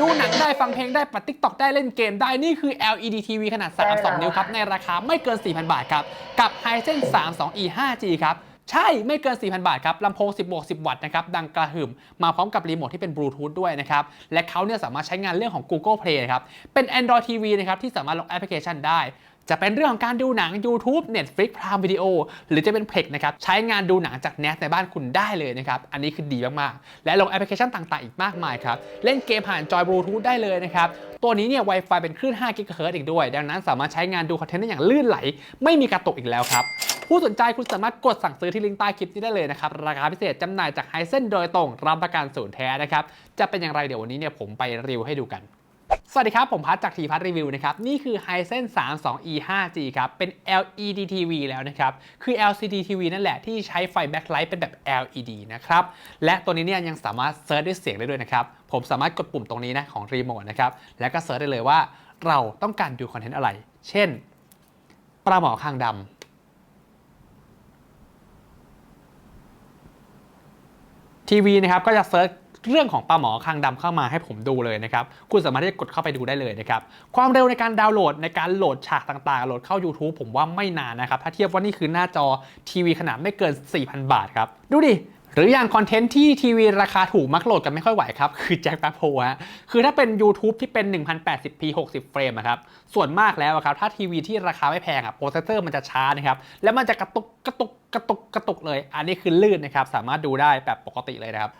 ดูหนังได้ฟังเพลงได้ปัดติ๊กต็อกได้เล่นเกมได้นี่คือ LED TV ขนาด 32 นิ้วครับ ในราคาไม่เกิน 4,000 บาทครับ กับ Hisense 32e 5G ครับ ใช่ไม่เกิน 4,000 บาทครับลำโพง 10บวก10 วัตต์นะครับ ดังกระหึ่ม มาพร้อมกับรีโมทที่เป็นบลูทูธด้วยนะครับ และเขาเนี่ยสามารถใช้งานเรื่องของ Google Play นะครับ เป็น Android TV นะครับที่สามารถลงแอปพลิเคชันได้ จะเป็นเรื่องของการดูหนัง YouTube Netflix Prime Video หรือจะเป็นเพล็กนะครับใช้งานดูหนังจาก NAS ในบ้านคุณได้เลยนะครับ อันนี้คือดีมากๆ และลงแอปพลิเคชันต่างๆ อีกมากมายครับ เล่นเกมผ่านจอยบลูทูธได้เลยนะครับ ตัวนี้เนี่ย Wi-Fi เป็นคลื่น5 GHz อีกด้วย ดังนั้นสามารถใช้งานดูคอนเทนต์ได้อย่างลื่นไหล ไม่มีกระตุกอีกแล้วครับผู้สนใจคุณสามารถกดสั่งซื้อที่ลิงก์ใต้คลิปนี้ได้เลยนะครับ ราคาพิเศษจำหน่ายจากไฮเซนโดยตรงรับประกันศูนย์แท้นะครับจะเป็นอย่างไรเดี๋ยววันนี้เนี่ยผมไปรีวิวให้ดูกัน สวัสดีครับ ผมพัทจากทีพัทรีวิวนะครับ นี่คือ Hisense 32e 5G ครับ เป็น LED TV แล้วนะครับ คือ LCD TV นั่นแหละที่ใช้ไฟแบ็คไลท์เป็นแบบ LED นะครับ และตัวนี้เนี่ยยังสามารถเซิร์ชด้วยเสียงได้ด้วยนะครับ ผมสามารถกดปุ่มตรงนี้นะของรีโมทนะครับ แล้วก็เซิร์ชได้เลยว่าเราต้องการดูคอนเทนต์อะไร เช่น ปลาหมอคางดำทีวีนะครับก็จะเซิร์ช เรื่องของปลาหมอคางดำเข้ามาให้ผมดูเลยนะครับ คุณสามารถที่จะกดเข้าไปดูได้เลยนะครับ ความเร็วในการดาวน์โหลดในการโหลดฉากต่างๆ โหลดเข้า YouTube ผมว่าไม่นานนะครับ ถ้าเทียบว่านี่คือหน้าจอทีวีขนาดไม่เกิน 4,000 บาทครับ ดูดิหรืออย่างคอนเทนต์ที่ทีวีราคาถูกมักโหลดกันไม่ค่อยไหวครับ คือแจ็คแป๊บโฮฮะคือถ้าเป็น YouTube ที่เป็น 1080p 60 เฟรมครับส่วนมากแล้วครับถ้าทีวีที่ราคาไม่แพงอะโปรเซสเซอร์มันจะช้านะครับแล้วมันจะกระตุกกระตุกกระตุกกระตุกเลย อันนี้คือลื่นนะครับสามารถดูได้แบบปกติเลยนะครับ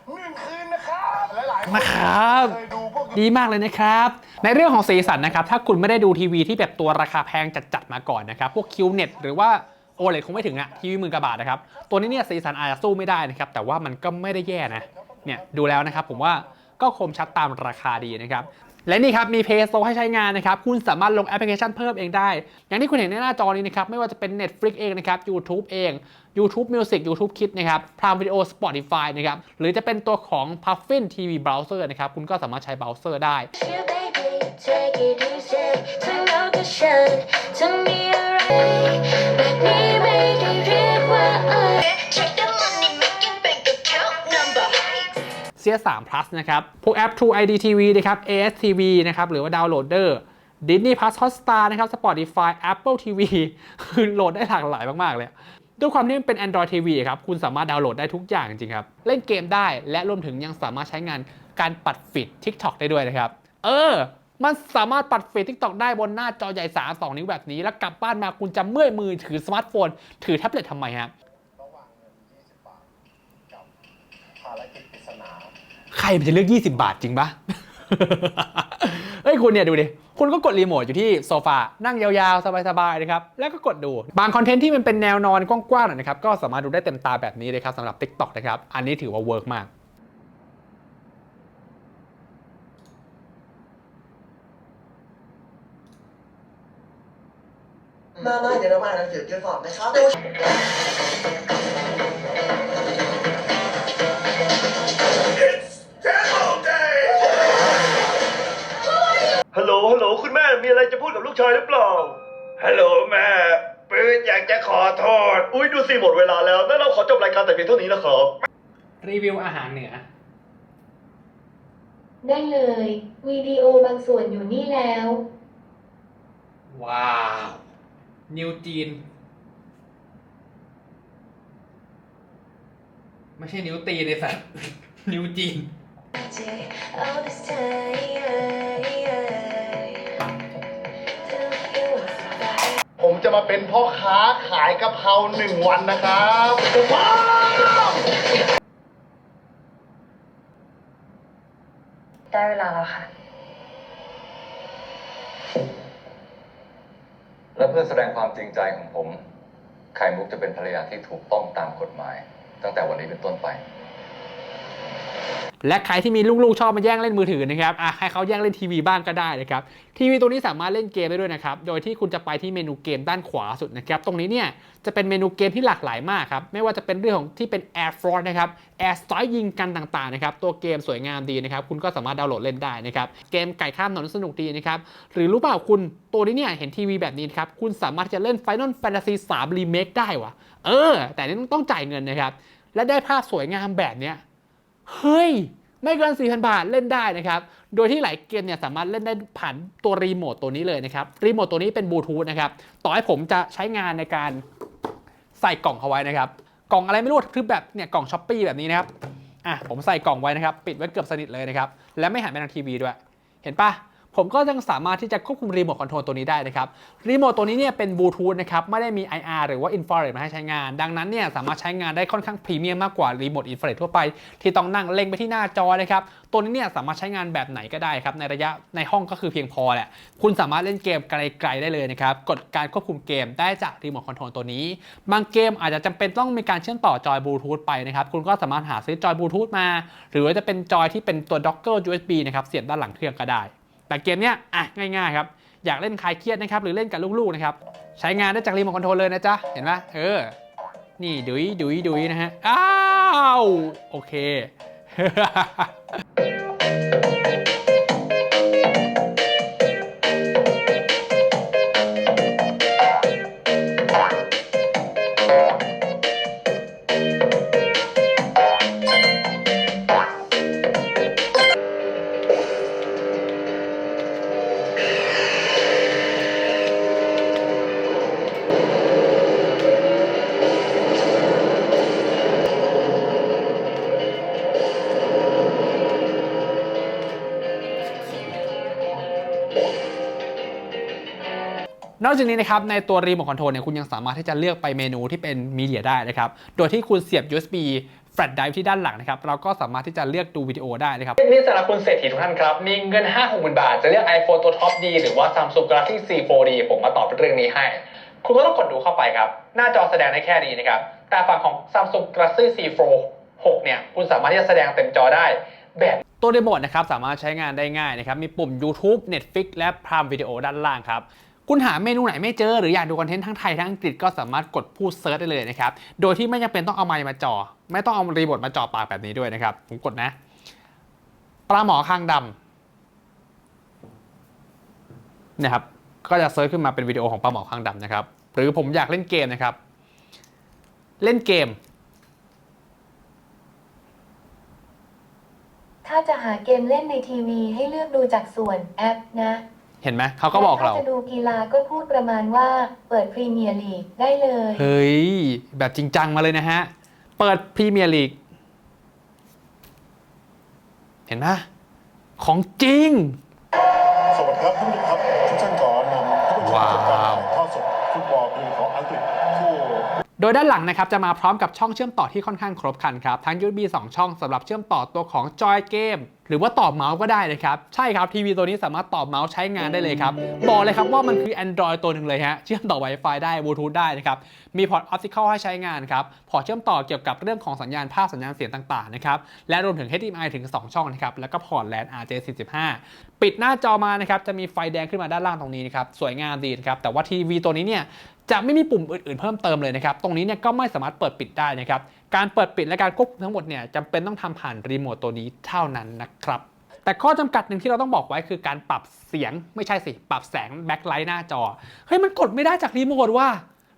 นะครับหลายๆคนนะครับ เคยดูพวกดีมากเลยนะครับ ในเรื่องของสีสันนะครับ ถ้าคุณไม่ได้ดูทีวีที่แบบตัวราคาแพงจัดๆมาก่อนนะครับ พวกคิวเน็ตหรือว่าโอเลคงไม่ถึงอะทีวีหมื่นกว่าบาทนะครับ ตัวนี้เนี่ยสีสันอาจจะสู้ไม่ได้นะครับ แต่ว่ามันก็ไม่ได้แย่นะ เนี่ยดูแล้วนะครับผมว่าก็คมชัดตามราคาดีนะครับ และนี่ครับมี Play Store ให้ใช้งานนะครับคุณสามารถลงแอปพลิเคชันเพิ่มเองได้ อย่างที่คุณเห็นในหน้าจอนี้นะครับไม่ว่าจะเป็น Netflix เองนะครับ YouTube เอง YouTube Music YouTube Kids นะครับ Prime Video Spotify นะครับหรือจะเป็นตัวของ Puffin TV Browser นะครับคุณก็สามารถใช้เบราว์เซอร์ได้ take it easy. Turn out the shade to me alright. Let me make it real เสีย3 plus นะครับ พวกแอป True ID TV นะครับ ASTV นะครับ หรือว่าดาวน์โหลดเดอร์ Disney Plus Hotstar นะครับ Spotify Apple TV คือโหลดได้หลากหลายมาก ๆ เลยด้วยความที่มันเป็น Android TV ครับ คุณสามารถดาวน์โหลดได้ทุกอย่างจริงครับ เล่นเกมได้และรวมถึงยังสามารถใช้งานการปัดฟีด TikTok ได้ด้วยนะครับ เออ มันสามารถปัดฟีด TikTok ได้บนหน้าจอใหญ่ 32 นิ้วแบบนี้ แล้วกลับบ้านมาคุณจะเมื่อยมือถือสมาร์ทโฟน ถือแท็บเล็ตทำไมฮะ รมันจะเลือก 20 บาทจริงปะเฮ้ยคุณเนี่ยดูดิ คุณก็กดรีโมทอยู่ที่โซฟา นั่งยาวๆ สบายๆ นะครับ แล้วก็กดดู บางคอนเทนต์ที่มันเป็นแนวนอนกว้างๆหน่อยนะครับ ก็สามารถดูได้เต็มตาแบบนี้เลยครับสำหรับ TikTok นะครับ อันนี้ถือว่าเวิร์กมากมามาเดี๋ยวเรามาหนังสือกันก่อนนะครับ ฮัลโหลฮัลโหลคุณแม่มีอะไรจะพูดกับลูกชายหรือเปล่า ฮัลโหลแม่ปืนอยากจะขอโทษ อุ้ยดูสิหมดเวลาแล้วงั้นเราขอจบรายการแต่เพียงเท่านี้นะครับ รีวิวอาหารเหนือ ได้เลยวิดีโอบางส่วนอยู่นี่แล้ว ว้าว นิวจีน ไม่ใช่นิ้วตีในสัตว์ นิวจีน All this time, จะมาเป็นพ่อค้าขายกะเพราหนึ่งวันนะครับว้าวได้เวลาแล้วค่ะ และเพื่อแสดงความจริงใจของผม ไข่มุกจะเป็นภรรยาที่ถูกต้องตามกฎหมาย ตั้งแต่วันนี้เป็นต้นไป และใครที่มีลูกๆชอบมาแย่งเล่นมือถือนะครับอะให้เขาแย่งเล่นทีวีบ้างก็ได้นะครับทีวีตัวนี้สามารถเล่นเกมได้ด้วยนะครับโดยที่คุณจะไปที่เมนูเกมด้านขวาสุดนะครับตรงนี้เนี่ยจะเป็นเมนูเกมที่หลากหลายมากครับไม่ว่าจะเป็นเรื่องของที่เป็น Air Force นะครับ Air Strike ยิงกันต่างๆนะครับตัวเกมสวยงามดีนะครับคุณก็สามารถดาวน์โหลดเล่นได้นะครับเกมไก่ข้ามถนนสนุกดีนะครับหรือรู้เปล่าคุณตัวนี้เนี่ยเห็นทีวีแบบนี้นะครับคุณสามารถจะเล่น Final Fantasy 3 Remake ได้วะเออ แต่นี่ต้องจ่ายเงินนะครับและได้ภาพสวยงามแบบเนี้ย เฮ้ย ไม่เกิน 4,000 บาทเล่นได้นะครับ โดยที่หลายเกมเนี่ยสามารถเล่นได้ผ่านตัวรีโมทตัวนี้เลยนะครับ รีโมทตัวนี้เป็นบลูทูธนะครับ ต่อให้ผมจะใช้งานในการใส่กล่องเขาไว้นะครับ กล่องอะไรไม่รู้คือแบบเนี่ยกล่องช้อปปี้แบบนี้นะครับ อะผมใส่กล่องไว้นะครับ ปิดไว้เกือบสนิทเลยนะครับ และไม่หันไปทางทีวีด้วย เห็นปะ ผมก็ยังสามารถที่จะควบคุมรีโมทคอนโทรลตัวนี้ได้นะครับรีโมทตัวนี้เนี่ยเป็นบลูทูธนะครับไม่ได้มี IR หรือว่าอินฟราเรดมาให้ใช้งาน ดังนั้นเนี่ยสามารถใช้งานได้ค่อนข้างพรีเมียมมากกว่ารีโมทอินฟราเรดทั่วไป ที่ต้องนั่งเล็งไปที่หน้าจอนะครับตัวนี้เนี่ยสามารถใช้งานแบบไหนก็ได้ครับในระยะในห้องก็คือเพียงพอแหละคุณสามารถเล่นเกมไกลๆได้เลยนะครับกดการควบคุมเกมได้จากรีโมทคอนโทรลตัวนี้ บางเกมอาจจะจำเป็นต้องมีการเชื่อมต่อจอยบลูทูธไปนะครับคุณก็สามารถหาซื้อจอยบลูทูธมา หรือว่าจะเป็นจอยที่เป็นตัวด็อกเกอร์ USB นะครับเสียบด้านหลังเครื่องก็ได้ แต่เกมเนี้ยอะง่ายๆครับอยากเล่นคลายเครียดนะครับหรือเล่นกับลูกๆนะครับใช้งานได้จากรีโมทคอนโทรลเลยนะจ๊ะเห็นไหมเออ นี่ดุยดุยดุยนะฮะอ้าวโอเค นอกจากนี้นะครับในตัวรีโมทคอนโทรลเนี่ยคุณยังสามารถที่จะเลือกไปเมนูที่เป็นมีเดียได้นะครับโดยที่คุณเสียบ USB แฟลชไดรฟ์ที่ด้านหลังนะครับ เราก็สามารถที่จะเลือกดูวิดีโอได้นะครับ นี่สำหรับคุณเศรษฐีทุกท่านครับ มีเงิน 5 6 0 0 0 บาท จะเลือก iPhone ตัวท็อปดีหรือว่า Samsung Galaxy C 4D ผมมาตอบเรื่องนี้ให้ คุณก็ต้องกดดูเข้าไปครับ หน้าจอแสดงได้แค่นี้นะครับ แต่ฝั่งของ Samsung Galaxy C Fold 6เนี่ย คุณสามารถที่จะแสดงเต็มจอได้แบบตัวรีโมทนะครับสามารถใช้งานได้ง่ายนะครับ มีปุ่ม YouTube Netflix และ Prime Video ด้านล่างครับ คุณหาเมนูไหนไม่เจอหรืออยากดูคอนเทนต์ทั้งไทยทั้งอังกฤษก็สามารถกดพูดเซิร์ชได้เลยนะครับ โดยที่ไม่จำเป็นต้องเอาไมค์มาจอไม่ต้องเอารีโมทมาจ่อปากแบบนี้ด้วยนะครับ ผมกดนะ ปลาหมอคางดำนะครับ ก็จะเซิร์ชขึ้นมาเป็นวิดีโอของปลาหมอคางดำนะครับ หรือผมอยากเล่นเกมนะครับ เล่นเกม ถ้าจะหาเกมเล่นในทีวีให้เลือกดูจากส่วนแอปนะ ห็นไหมเขาก็บอกเราถ้าจะดูกีฬาก็พูดประมาณว่าเปิดพรีเมียร์ลีกได้เลย เฮ้ย แบบจริงจังมาเลยนะฮะ เปิดพรีเมียร์ลีก เห็นไหมของจริง สวัสดีครับท่านผู้ชมครับทุกท่านขอนำท่านผู้ชมว้าวชมการถ่ายทอดสดฟุตบอลพรีเมียร์ของอังกฤษคู่ โดยด้านหลังนะครับจะมาพร้อมกับช่องเชื่อมต่อที่ค่อนข้างครบครันครับทั้ง USB 2 ช่องสำหรับเชื่อมต่อตัวของจอยเกมหรือว่าต่อเมาส์ก็ได้นะครับใช่ครับทีวีตัวนี้สามารถต่อเมาส์ใช้งานได้เลยครับบอกเลยครับว่ามันคือ Android ตัวหนึ่งเลยฮะเชื่อมต่อ Wi-Fi ได้บลูทูธได้นะครับมีพอร์ตออปติคอลให้ใช้งานครับพอร์ตเชื่อมต่อเกี่ยวกับเรื่องของสัญญาณภาพสัญญาณเสียงต่างๆนะครับและรวมถึง HDMI ถึง 2 ช่องนะครับแล้วก็พอร์ต LAN RJ45 ปิดหน้าจอมานะครับจะมีไฟแดงขึ้นมาด้านล่างตรงนี้นะครับสวยงามดีนะครับแต่ว่าทีวีตัวนี้เนี่ย จะไม่มีปุ่มอื่นๆเพิ่มเติมเลยนะครับ ตรงนี้เนี่ยก็ไม่สามารถเปิดปิดได้นะครับ การเปิดปิดและการควบคุมทั้งหมดเนี่ยจำเป็นต้องทำผ่านรีโมทตัวนี้เท่านั้นนะครับ แต่ข้อจำกัดหนึ่งที่เราต้องบอกไว้คือการปรับเสียงไม่ใช่สิ ปรับแสงแบ็คไลท์หน้าจอ เฮ้ยมันกดไม่ได้จากรีโมทว่า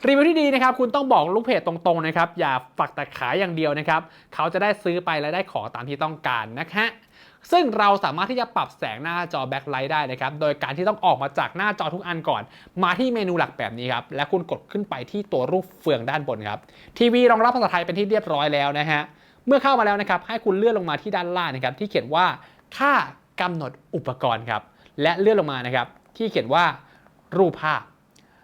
รีวิวที่ดีนะครับคุณต้องบอกลูกเพจตรงๆนะครับอย่าฝักแต่ขายอย่างเดียวนะครับเขาจะได้ซื้อไปและได้ของตามที่ต้องการนะฮะ ซึ่งเราสามารถที่จะปรับแสงหน้าจอแบ็คไลท์ได้นะครับ โดยการที่ต้องออกมาจากหน้าจอทุกอันก่อน มาที่เมนูหลักแบบนี้ครับ และคุณกดขึ้นไปที่ตัวรูปเฟืองด้านบนครับ ทีวีรองรับภาษาไทยเป็นที่เรียบร้อยแล้วนะฮะ เมื่อเข้ามาแล้วนะครับ ให้คุณเลื่อนลงมาที่ด้านล่างนะครับ ที่เขียนว่าค่ากำหนดอุปกรณ์ครับ และเลื่อนลงมานะครับ ที่เขียนว่ารูปภาพ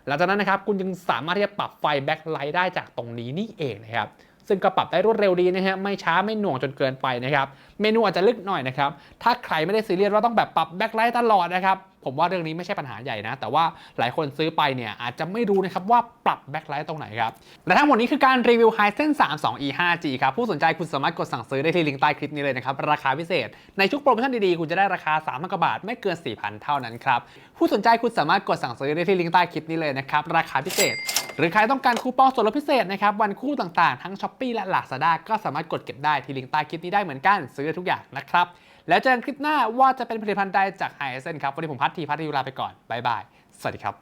หลังจากนั้นนะครับ คุณจึงสามารถที่จะปรับไฟแบ็คไลท์ได้จากตรงนี้นี่เองนะครับ ซึ่งก็ปรับได้รวดเร็วดีนะฮะไม่ช้าไม่หน่วงจนเกินไปนะครับเมนูอาจจะลึกหน่อยนะครับถ้าใครไม่ได้ซีเรียสว่าต้องแบบปรับแบ็คไลท์ตลอดนะครับผมว่าเรื่องนี้ไม่ใช่ปัญหาใหญ่นะ แต่ว่าหลายคนซื้อไปเนี่ยอาจจะไม่รู้นะครับว่าปรับแบ็คไลท์ตรงไหนครับและทั้งหมดนี้คือการรีวิว Hisense 3 2 e 5 g ครับ ผู้สนใจคุณสามารถกดสั่งซื้อได้ที่ลิงก์ใต้คลิปนี้เลยนะครับ ราคาพิเศษ ในชุกโปรโมชั่นดีๆ คุณจะได้ราคา3 0 0 0กว่าบาท ไม่เกิน 4,000 เท่านั้นครับ ผู้สนใจคุณสามารถกดสั่งซื้อได้ที่ลิงก์ใต้คลิปนี้เลยนะครับ ราคาพิเศษ หรือใครต้องการคูปองส่วนลดพิเศษนะครับวันคู่ต่างๆ ทั้ง s h อ p e e และ Lazada ก็สามารถกดเก็บได้ที่ลิงก์ใต้คลิปนี้ได้เหมือนกันซื้อทุกอย่างนะครับ แล้วเจอกันคลิปหน้าว่าจะเป็นผลิตภัณฑ์ใดจาก ISN ครับวันนี้ผมพัททีพัททีลาไปก่อนบ๊ายบายสวัสดีครับ